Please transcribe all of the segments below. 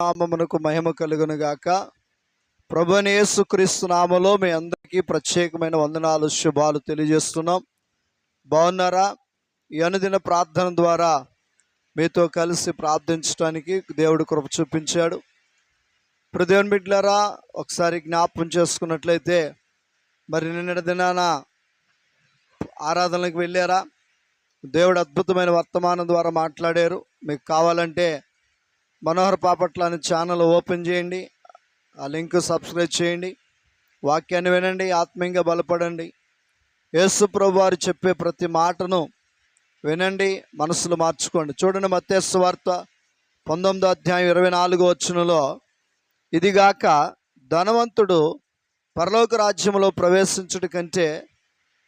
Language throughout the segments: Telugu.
నామమునకు మహిమ కలుగును గాక ప్రభునేసు క్రీస్తు నామలో మీ అందరికీ ప్రత్యేకమైన వందనాలు శుభాలు తెలియజేస్తున్నాం. బాగున్నారా? ఈ అనుదిన ప్రార్థన ద్వారా మీతో కలిసి ప్రార్థించడానికి దేవుడు కృప చూపించాడు. ప్రదేవన్ బిడ్లరా ఒకసారి జ్ఞాపం చేసుకున్నట్లయితే మరి నిన్న దినాన ఆరాధనలకు వెళ్ళారా? దేవుడు అద్భుతమైన వర్తమానం ద్వారా మాట్లాడారు. మీకు కావాలంటే మనోహర్ పాపట్ల అనే ఛానల్ ఓపెన్ చేయండి. ఆ లింక్ సబ్స్క్రైబ్ చేయండి. వాక్యాన్ని వినండి ఆత్మీయంగా బలపడండి. యేసు ప్రభు వారు చెప్పే ప్రతి మాటను వినండి మనసులు మార్చుకోండి. చూడండి మత్తేసు వార్త పంతొమ్మిదో అధ్యాయం ఇరవై నాలుగో వచనంలో ఇదిగాక ధనవంతుడు పరలోక రాజ్యంలో ప్రవేశించుట కంటే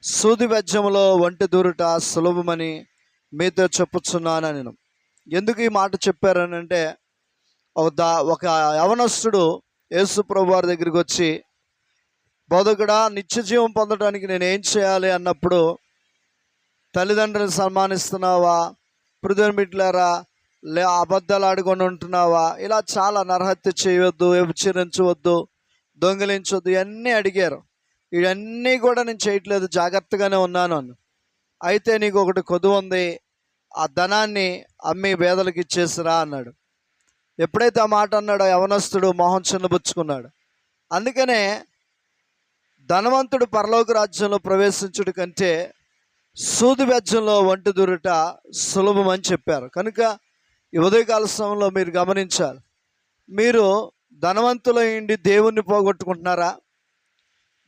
సూది వెజ్జములో ఒంటి దూరుట సులభమని మీతో చెప్పుచున్నాను నేను ఎందుకు ఈ మాట చెప్పారనంటే ఒక దా ఒక యవనస్తుడు యేసు ప్రభు వారి దగ్గరికి వచ్చి బోధకుడా నిత్య జీవం పొందడానికి నేను ఏం చేయాలి అన్నప్పుడు తల్లిదండ్రులను సన్మానిస్తున్నావా? పృథ్వీ బిడ్డలారా లే అబద్ధాలు ఆడుకొని ఉంటున్నావా? ఇలా చాలా నరహత్య చేయవద్దు వ్యభిచరించవద్దు దొంగిలించవద్దు ఇవన్నీ అడిగారు. ఇవన్నీ కూడా నేను చేయట్లేదు జాగ్రత్తగానే ఉన్నాను అయితే నీకు ఒకటి కొద్దు ఉంది ఆ ధనాన్ని అమ్మి పేదలకు ఇచ్చేసిరా అన్నాడు. ఎప్పుడైతే ఆ మాట అన్నాడో యవనస్తుడు మొహం చిన్నబుచ్చుకున్నాడు. అందుకనే ధనవంతుడు పరలోక రాజ్యంలో ప్రవేశించుడు కంటే సూది వెజ్జంలో వంటి దూరుట సులభం అని చెప్పారు. కనుక ఈ ఉదయకాల సమయంలో మీరు గమనించాలి. మీరు ధనవంతులయ్యండి దేవుణ్ణి పోగొట్టుకుంటున్నారా?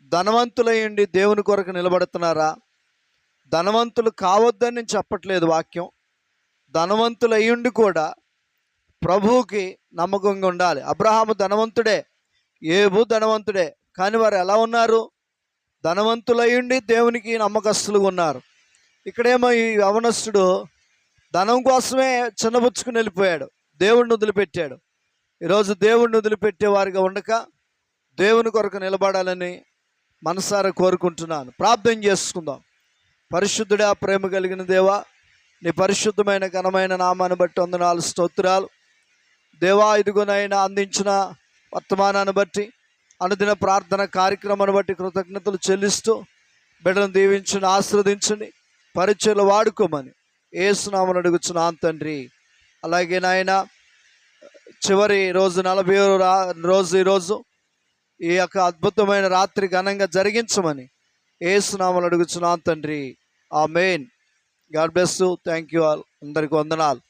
ధనవంతులయ్యండి దేవుని కొరకు నిలబడుతున్నారా? ధనవంతులు కావద్దని నేను చెప్పట్లేదు వాక్యం. ధనవంతులయ్యుండి కూడా ప్రభువుకి నమ్మకంగా ఉండాలి. అబ్రహాము ధనవంతుడే ఏబు ధనవంతుడే. కానీ వారు ఎలా ఉన్నారు? ధనవంతులయ్యుండి దేవునికి నమ్మకస్తులుగా ఉన్నారు. ఇక్కడేమో ఈ యవనస్తుడు ధనం కోసమే చిన్నబుచ్చుకుని వెళ్ళిపోయాడు. దేవుడిని వదిలిపెట్టాడు. ఈరోజు దేవుడిని వదిలిపెట్టే వారిగా ఉండక దేవుని కొరకు నిలబడాలని మనసారా కోరుకుంటున్నాను. ప్రార్థన చేసుకుందాం. పరిశుద్ధుడా ప్రేమ కలిగిన దేవా నీ పరిశుద్ధమైన ఘనమైన నామాన్ని బట్టి వందనాలు స్తోత్రాలు. దేవా ఇదిగోనైనా అందించిన వర్తమానాన్ని బట్టి అనుదిన ప్రార్థన కార్యక్రమాన్ని బట్టి కృతజ్ఞతలు చెల్లిస్తూ బిడ్డను దీవించండి ఆశ్రవదించండి పరిచయలు వాడుకోమని ఏసునామని అడుగుచున్నాను తండ్రి. అలాగే నాయన చివరి రోజు నలభై రా రోజు ఈరోజు ఈ యొక్క అద్భుతమైన రాత్రి ఘనంగా జరిగించమని ఏసునామలు అడుగుచున్నాను తండ్రి. Amen God bless thank you all. అందరికి వందనాలు.